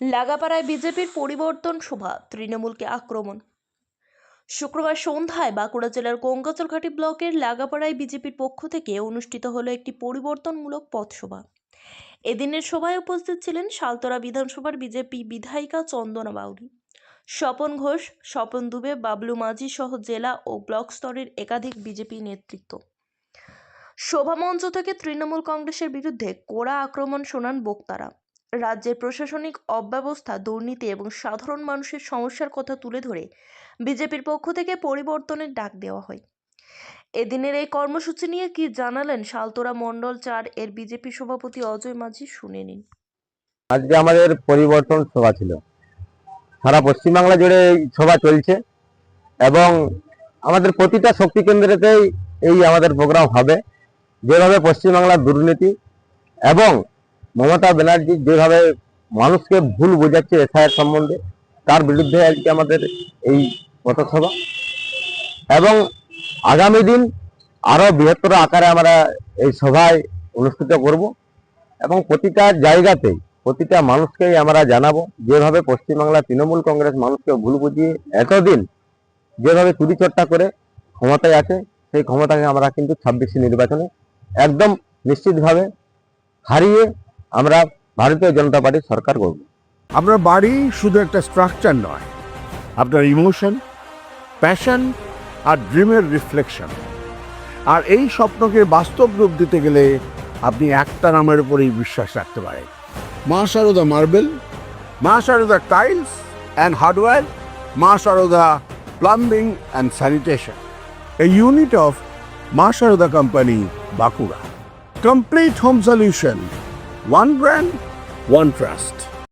লাগাপাড়ায় বিজেপির পরিবর্তন সভা তৃণমূলকে আক্রমণ। শুক্রবার সন্ধ্যায় বাঁকুড়া জেলার গঙ্গাচরঘাটি ব্লকের লাগাপাড়ায় বিজেপির পক্ষ থেকে অনুষ্ঠিত হলো একটি পরিবর্তনমূলক পথসভা। এদিনের সভায় উপস্থিত ছিলেন সালতরা বিধানসভার বিজেপি বিধায়িকা চন্দনা বাউরি স্বপন ঘোষ, স্বপন দুবে, বাবলু মাঝি সহ জেলা ও ব্লক স্তরের একাধিক বিজেপি নেতৃত্ব। সভামঞ্চ থেকে তৃণমূল কংগ্রেসের বিরুদ্ধে কোড়া আক্রমণ শোনান বক্তারা। রাজ্যের প্রশাসনিক অব্যবস্থা, দুর্নীতি এবং সাধারণ মানুষের সমস্যার কথা তুলে ধরে বিজেপির পক্ষ থেকে পরিবর্তনের ডাক দেওয়া হয়। এদিনের এই কর্মসূচি নিয়ে কি জানালেন সালতোরা মণ্ডল চার এর বিজেপি সভাপতি অজয় মাঝি শুনে নিন। আজকে আমাদের পরিবর্তন সভা ছিল। সারা পশ্চিমবাংলা জুড়ে এই সভা চলছে এবং আমাদের প্রতিটা শক্তি কেন্দ্রেতেই এই আমাদের প্রোগ্রাম হবে। যেভাবে পশ্চিমবাংলার দুর্নীতি এবং মমতা ব্যানার্জি যেভাবে মানুষকে ভুল বোঝাচ্ছে এসআইয়ের সম্বন্ধে, তার বিরুদ্ধে আজকে আমাদের এই পথসভা। এবং আগামী দিন আরও বৃহত্তর আকারে আমরা এই সভায় অনুষ্ঠিত করব এবং প্রতিটা জায়গাতেই, প্রতিটা মানুষকেই আমরা জানাব যেভাবে পশ্চিমবাংলা তৃণমূল কংগ্রেস মানুষকে ভুল বুঝিয়ে এতদিন যেভাবে চুরি চর্চা করে ক্ষমতায় আছে সেই ক্ষমতাকে আমরা কিন্তু ছাব্বিশে নির্বাচনে একদম নিশ্চিতভাবে হারিয়ে আমরা ভারতীয় জনতা পার্টির সরকার করব। আপনার বাড়ি শুধু একটা স্ট্রাকচার নয়, আপনার ইমোশন প্যাশন আর ড্রিমের রিফ্লেকশন আর এই স্বপ্নকে বাস্তব রূপ দিতে গেলে আপনি একটা নামের উপরেই বিশ্বাস রাখতে পারেন। মা সারদা মার্বেল, মা Sarada tiles and hardware Maa Sarada plumbing and sanitation a unit of Maa Sarada company Bankura. Complete home solution One brand, one trust.